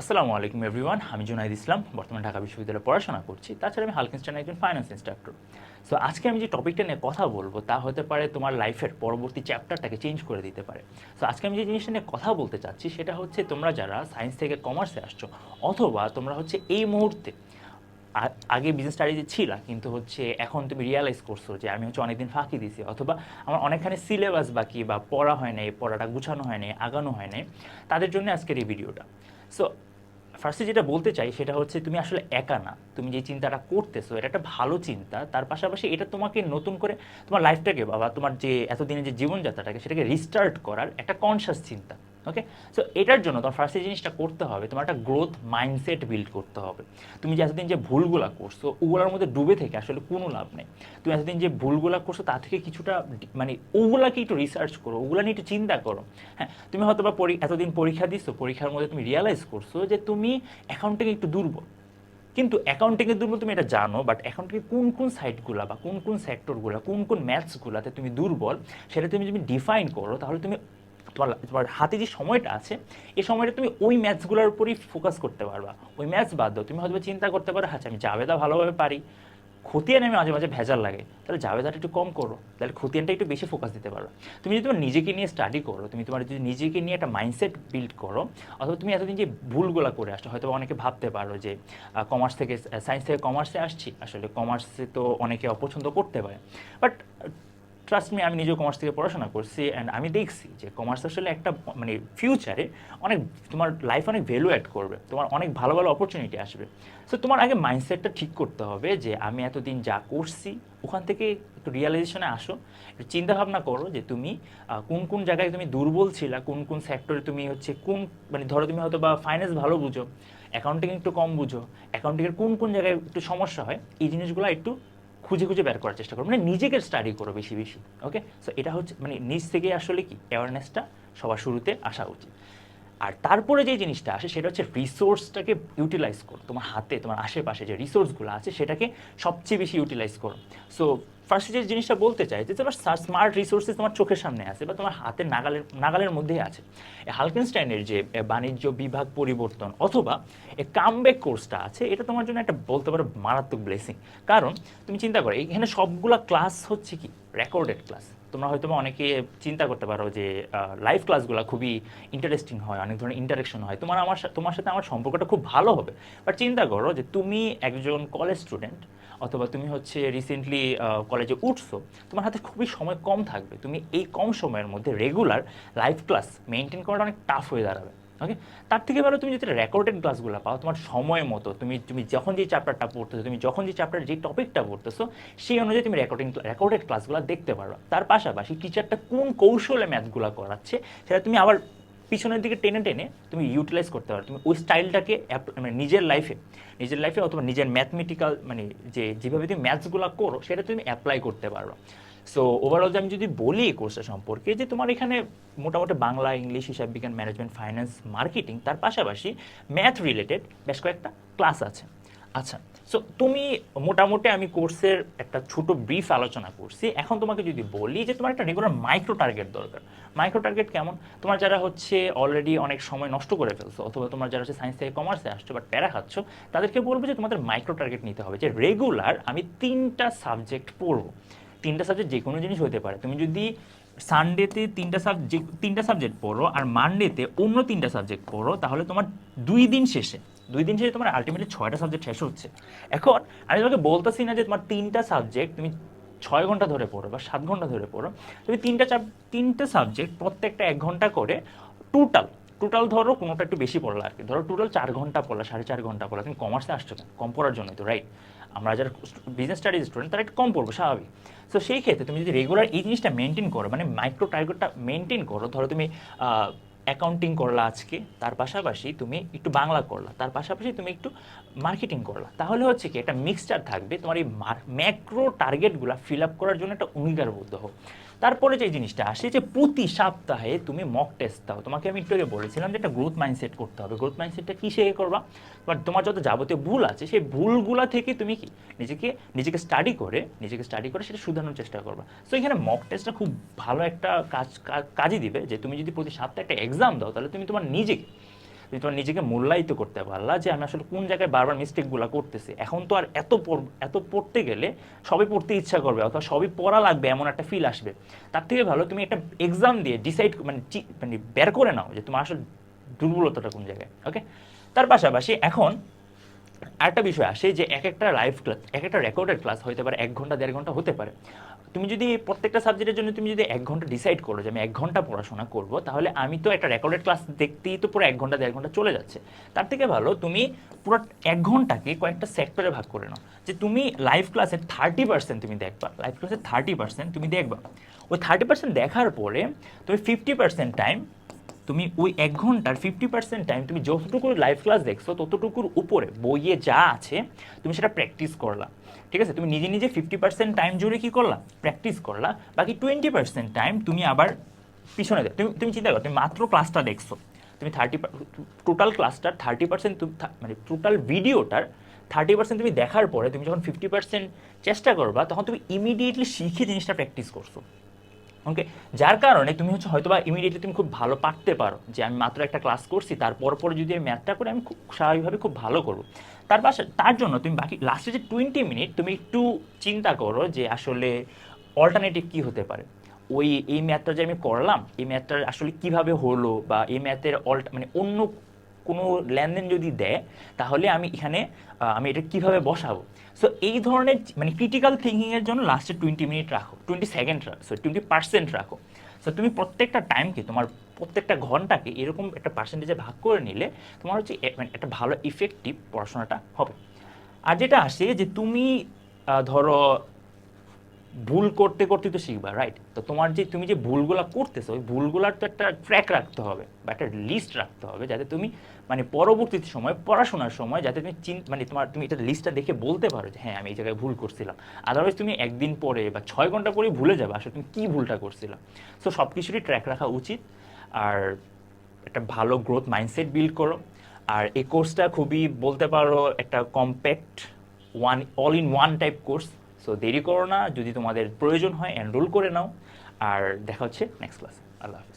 আসসালামু আলাইকুম এভরিওয়ান আমি জুনাইদ ইসলাম, বর্তমানে ঢাকা বিশ্ববিদ্যালয়ে পড়াশোনা করছি। তাছাড়া আমি হালকিনস্টানের একজন ফাইন্যান্স ইনস্ট্রাক্টর সো আজকে আমি যে টপিকটা নিয়ে কথা বলব, তা হতে পারে তোমার লাইফের পরবর্তী চ্যাপ্টারটাকে চেঞ্জ করে দিতে পারে। সো আজকে আমি যে জিনিসটা নিয়ে কথা বলতে চাচ্ছি, সেটা হচ্ছে তোমরা যারা সায়েন্স থেকে কমার্সে আসছো, অথবা তোমরা হচ্ছে এই মুহূর্তে আগে বিজনেস স্টাডিজে ছিল, কিন্তু হচ্ছে এখন তুমি রিয়ালাইজ করছ যে আমি হচ্ছে অনেকদিন ফাঁকি দিছি, অথবা আমার অনেকখানি সিলেবাস বাকি বা পড়া হয় নাই, পড়াটা গুছানো হয় নাই, আগানো হয় নাই, তাদের জন্য আজকের এই ভিডিওটা সো ফার্স্টে যেটা বলতে চাই, সেটা হচ্ছে তুমি আসলে একা না, তুমি যে চিন্তাটা করতেছো, এটা একটা ভালো চিন্তা, তার পাশাপাশি এটা তোমাকে নতুন করে তোমার লাইফটাকে বা তোমার যে এতদিনের যে জীবনযাত্রাটাকে, সেটাকে রিস্টার্ট করার একটা কনসিয়াস চিন্তা। ওকে সো এটার জন্য তোমার ফার্স্টে জিনিসটা করতে হবে, তোমার একটা গ্রোথ মাইন্ডসেট বিল্ড করতে হবে। তুমি যে এতদিন যে ভুলগুলা করছ, ওগুলোর মধ্যে ডুবে থেকে আসলে কোনো লাভ নেই। তুমি এতদিন যে ভুলগুলা করছ, তা থেকে কিছুটা মানে ওগুলাকে একটু রিসার্চ করো, ওগুলা নিয়ে একটু চিন্তা করো। হ্যাঁ তুমি হয়তো বা এতদিন পরীক্ষা দিচ্ছ পরীক্ষার মধ্যে তুমি রিয়ালাইজ করছ যে তুমি অ্যাকাউন্টিং একটু দুর্বল। কিন্তু অ্যাকাউন্টিংয়ের দুর্বল তুমি এটা জানো বাট অ্যাকাউন্টিং কোন কোন সাইটগুলো বা কোন কোন সেক্টরগুলো কোন কোন ম্যাথসগুলোতে তুমি দুর্বল, সেটা তুমি যদি ডিফাইন করো, তাহলে তুমি তোমার তোমার হাতে যে সময়টা আছে, এই সময়টা তুমি ওই ম্যাথসগুলোর উপরই ফোকাস করতে পারবা। ওই ম্যাথস বাদ দাও। তুমি হয়তো চিন্তা করতে পারো আচ্ছা আমি জাবেদা ভালোভাবে পারি। খতিয়ান আমি মাঝে মাঝে ভেজাল লাগে। তাহলে জাবেদাটা একটু কম করো। তাহলে খতিয়ানটা একটু বেশি ফোকাস দিতে পারো। তুমি যদি তোমার নিজেকে নিয়ে স্টাডি করো, তুমি তোমার যদি নিজেকে নিয়ে একটা মাইন্ডসেট বিল্ড করো, অথবা তুমি এতদিন যে ভুলগুলো করে আসছো হয়তো অনেকে ভাবতে পারো যে কমার্স থেকে সায়েন্স থেকে কমার্সে আসছি। আসলে কমার্সে তো অনেকে অপছন্দ করতে পারে। বাট ট্রাস্ট মি আমি নিজেও কমার্স থেকে পড়াশোনা করছি অ্যান্ড আমি দেখছি যে কমার্স আসলে একটা মানে ফিউচারে অনেক, তোমার লাইফ অনেক ভ্যালু অ্যাড করবে, তোমার অনেক ভালো ভালো অপরচুনিটি আসবে। সো তোমার আগে মাইন্ডসেটটা ঠিক করতে হবে যে আমি এতদিন যা করছি, ওখান থেকে একটু রিয়ালাইজেশনে আসো। একটু চিন্তা ভাবনা করো যে তুমি কোন কোন জায়গায় তুমি দুর্বল ছিলা, কোন কোন সেক্টরে তুমি হচ্ছে কোন মানে ধরো তুমি হয়তো বা ফাইন্যান্স ভালো বুঝো অ্যাকাউন্টিং একটু কম বুঝো অ্যাকাউন্টিংয়ের কোন কোন জায়গায় একটু সমস্যা হয়, এই জিনিসগুলো একটু খুঁজে খুঁজে বের করার চেষ্টা করো। মানে নিজেকে স্টাডি করো বেশি বেশি ওকে সো এটা হচ্ছে মানে নিজ থেকে আসলে কি? অ্যাওয়ারনেসটা সবার শুরুতে আসা উচিত। আর তারপরে যে জিনিসটা আসে সেটা হচ্ছে রিসোর্সটাকে ইউটিলাইজ করো। তোমার হাতে, তোমার আশেপাশে যে রিসোর্সগুলো আছে সেটাকে সবচেয়ে বেশি ইউটিলাইজ করো। সো ফার্স্ট যে জিনিসটা বলতে চাই, যে তোমার স্মার্ট রিসোর্সেস তোমার চোখের সামনে আছে বা তোমার হাতের নাগালের নাগালের মধ্যেই আছে। হালকেনস্টাইনের যে বাণিজ্য বিভাগ পরিবর্তন অথবা কামব্যাক কোর্সটা আছে, এটা তোমার জন্য একটা বলতে পারো মারাত্মক ব্লেসিং কারণ, তুমি চিন্তা করো এখানে সবগুলা ক্লাস হচ্ছে কি? রেকর্ডেড ক্লাস তোমরা হয়তো অনেকে চিন্তা করতে পারো যে লাইভ ক্লাসগুলো খুবই ইন্টারেস্টিং হয়, অনেক ধরনের ইন্টারেকশন হয়। তোমার আমার তোমার সাথে আমার সম্পর্কটা খুব ভালো হবে। বাট চিন্তা করো যে, তুমি একজন কলেজ স্টুডেন্ট অথবা তুমি হচ্ছে রিসেন্টলি কলেজে উঠছো, তোমার হাতে খুবই সময় কম থাকবে। তুমি এই কম সময়ের মধ্যে রেগুলার লাইভ ক্লাস মেনটেন করাটা অনেক টাফ হয়ে দাঁড়াবে। ওকে তার থেকে ভালো তুমি যদি রেকর্ডেড ক্লাসগুলো পাও, তোমার সময় মতো, তুমি তুমি যখন যে চ্যাপ্টারটা পড়তেছো, তুমি যখন যে চ্যাপ্টার যে টপিকটা পড়তেছো, সেই অনুযায়ী তুমি রেকর্ডিং রেকর্ডেড ক্লাসগুলো দেখতে পারো। তার পাশাপাশি টিচারটা কোন কৌশলে ম্যাথগুলো করাচ্ছে, সেটা তুমি আবার পিছনের দিকে টেনে টেনে তুমি ইউটিলাইজ করতে পারো। তুমি ওই স্টাইলটাকে মানে নিজের লাইফে নিজের লাইফে অথবা নিজের ম্যাথমেটিক্যাল মানে যে, যেভাবে তুমি ম্যাথসগুলো করো, সেটা তুমি অ্যাপ্লাই করতে পারো। সো ওভারঅল আমি যদি বলি কোর্সটা সম্পর্কে যে তোমার এখানে মোটামুটি বাংলা, ইংলিশ, হিসাব বিজ্ঞান ম্যানেজমেন্ট ফাইন্যান্স মার্কেটিং তার পাশাপাশি ম্যাথ রিলেটেড বেশ কয়েকটা ক্লাস আছে। আচ্ছা সো তুমি মোটামুটি আমি কোর্সের একটা ছোট ব্রিফ আলোচনা করছি। এখন তোমাকে যদি বলি যে তোমার একটা রেগুলার মাইক্রো টার্গেট দরকার। মাইক্রো টার্গেট কেমন? তোমার যারা হচ্ছে অলরেডি অনেক সময় নষ্ট করে ফেলছো, অথবা তোমার যারা হচ্ছে সায়েন্স থেকে কমার্সে আসছো বাট প্যারা খাচ্ছ, তাদেরকে বলব যে তোমাদের মাইক্রো টার্গেট নিতে হবে। যে রেগুলার আমি তিনটা সাবজেক্ট পড়ব। তিনটা সাবজেক্ট যে কোনো জিনিস হতে পারে। তুমি যদি সানডেতে তিনটা সাবজেক্ট তিনটা সাবজেক্ট পড়ো আর মানডেতে অন্য তিনটা সাবজেক্ট পড়ো, তাহলে তোমার দুই দিন শেষে, দুই দিন শেষে তোমার আলটিমেটলি ছয়টা সাবজেক্ট শেষ হচ্ছে। এখন আমি তোমাকে বলতেছি না যে তোমার তিনটা সাবজেক্ট তুমি ছয় ঘণ্টা ধরে পড়ো বা সাত ঘণ্টা ধরে পড়ো। তুমি তিনটা চাপ তিনটা সাবজেক্ট প্রত্যেকটা এক ঘণ্টা করে টোটাল টোটাল ধরো কোনোটা একটু বেশি পড়লা আর কি। ধরো টোটাল চার ঘণ্টা পড়লা, সাড়ে চার ঘণ্টা পড়লা। তুমি কমার্সে আসছো কম পড়ার জন্যই তো রাইট আমরা যারা বিজনেস স্টাডিজ স্টুডেন্ট তারা একটু কম পড়ব, স্বাভাবিক। তো সেই ক্ষেত্রে তুমি যদি রেগুলার এই জিনিসটা মেনটেন করো মানে মাইক্রো টার্গেটটা মেনটেন করো, ধরো তুমি অ্যাকাউন্টিং করলা আজকে, তার পাশাপাশি তুমি একটু বাংলা করলা, তার পাশাপাশি তুমি একটু মার্কেটিং করলা, তাহলে হচ্ছে কি একটা মিক্সচার থাকবে, তোমার এই ম্যাক্রো টার্গেটগুলো ফিল আপ করার জন্য একটা অঙ্গীকারবদ্ধ হোক তারপরে যে জিনিসটা আসে যে প্রতি সপ্তাহে তুমি মক টেস্ট দাও। তোমাকে আমি একটু আগে বলেছিলাম যে একটা গ্রোথ মাইন্ডসেট করতে হবে। গ্রোথ মাইন্ডসেটটা কিসে করবা? বাট তোমার যত যাবতীয় ভুল আছে, সেই ভুলগুলা থেকে তুমি কি নিজেকে নিজেকে স্টাডি করে, নিজেকে স্টাডি করে সেটা শুধানোর চেষ্টা করবা। সো এখানে মক টেস্টটা খুব ভালো একটা কাজ, কা- কাজই দিবে যে তুমি যদি প্রতি সপ্তাহে একটা এক্সাম দাও, তাহলে তুমি তোমার নিজেকে তুমি তোমার নিজেকে মূল্যায়িত করতে পারলা যে আমি আসলে কোন জায়গায় বারবার মিস্টেকগুলো করতেছি। এখন তো আর এত এত পড়তে গেলে সবই পড়তে ইচ্ছা করবে, অথবা সবই পড়া লাগবে এমন একটা ফিল আসবে। তার থেকে ভালো তুমি একটা এক্সাম দিয়ে ডিসাইড মানে মানে বের করে নাও যে তোমার আসলে দুর্বলতাটা কোন জায়গায় ওকে তার পাশাপাশি এখন আরেকটা বিষয় আসে যে এক একটা লাইভ ক্লাস এক একটা রেকর্ডেড ক্লাস হতে পারে এক ঘণ্টা, দেড় ঘণ্টা হতে পারে। তুমি যদি প্রত্যেকটা সাবজেক্টের জন্য তুমি যদি এক ঘণ্টা ডিসাইড করো যে আমি এক ঘণ্টা পড়াশোনা করব, তাহলে আমি তো একটা রেকর্ডেড ক্লাস দেখতেই তো পুরো এক ঘণ্টা, দেড় ঘণ্টা চলে যাচ্ছে। তার থেকে ভালো তুমি পুরো এক ঘন্টাকে কয়েকটা সেক্টরে ভাগ করে নাও। যে তুমি লাইভ ক্লাসের থার্টি পার্সেন্ট তুমি দেখবা লাইভ ক্লাসের থার্টি পার্সেন্ট তুমি দেখবা। ওই থার্টি পার্সেন্ট দেখার পরে তুমি ফিফটি পার্সেন্ট টাইম তুমি ওই এক ঘণ্টার ফিফটি পার্সেন্ট টাইম তুমি যতটুকু লাইভ ক্লাস দেখছ, ততটুকুর উপরে বইয়ে যা আছে, তুমি সেটা প্র্যাকটিস করলা। ঠিক আছে? তুমি নিজে নিজে ফিফটি পার্সেন্ট টাইম জুড়ে কি করলা? প্র্যাকটিস করলা। বাকি টোয়েন্টি পার্সেন্ট টাইম তুমি আবার পিছনে দেখ তুমি তুমি চিন্তা করো, তুমি মাত্র ক্লাসটা দেখছ। তুমি থার্টি টোটাল ক্লাসটার থার্টি পার্সেন্ট মানে টোটাল ভিডিওটার থার্টি পার্সেন্ট তুমি দেখার পরে তুমি যখন ফিফটি পার্সেন্ট চেষ্টা করবা, তখন তুমি ইমিডিয়েটলি শিখে জিনিসটা প্র্যাকটিস করছ। ওকে যার কারণে তুমি হচ্ছে হয়তোবা ইমিডিয়েটলি তুমি খুব ভালো পারতে পারো যে আমি মাত্র একটা ক্লাস করছি, তারপর পরে যদি আমি ম্যাথটা করে, আমি খুব স্বাভাবিকভাবে খুব ভালো করব। তার পাশে, তার জন্য তুমি বাকি লাস্টে যে টোয়েন্টি মিনিট তুমি একটু চিন্তা করো যে আসলে অল্টারনেটিভ কি হতে পারে। ওই, এই ম্যাথটা যে আমি করলাম, এই ম্যাথটা আসলে কীভাবে হলো বা এই ম্যাথের অল্ট মানে অন্য কোনো লেনদেন যদি দেয়, তাহলে আমি এখানে আমি এটা কীভাবে বসাবো? সো এই ধরনের মানে ক্রিটিক্যাল থিঙ্কিংয়ের জন্য লাস্টে টোয়েন্টি মিনিট রাখো twenty second so twenty percent রাখো। সো তুমি প্রত্যেকটা টাইমকে তোমার প্রত্যেকটা ঘন্টাকে এরকম একটা পার্সেন্টেজে ভাগ করে নিলে, তোমার হচ্ছে মানে একটা ভালো ইফেক্টিভ পড়াশোনাটা হবে। আর যেটা আসে যে তুমি ধরো, ভুল করতে করতে তো শিখবা রাইট তো তোমার যে, তুমি যে ভুলগুলো করতেছো, ওই ভুলগুলার তো একটা ট্র্যাক রাখতে হবে, বা একটা লিস্ট রাখতে হবে, যাতে তুমি মানে পরবর্তী সময়, পড়াশোনার সময় যাতে তুমি চিন মানে তোমার, তুমি এটা লিস্টটা দেখে বলতে পারো যে হ্যাঁ আমি এই জায়গায় ভুল করছিলাম। আদারওয়াইজ তুমি একদিন পরে বা ছয় ঘণ্টা পরে ভুলে যাবে, আসলে তুমি কী ভুলটা করছিলাম? সো সব কিছুরই ট্র্যাক রাখা উচিত। আর একটা ভালো গ্রোথ মাইন্ডসেট বিল্ড করো। আর এই কোর্সটা খুবই বলতে পারো একটা compact one all in one type course so দেরি করো না, যদি তোমাদের প্রয়োজন হয় এনরোল করে নাও। আর দেখা হচ্ছে নেক্সট ক্লাসে আল্লাহ হাফিজ।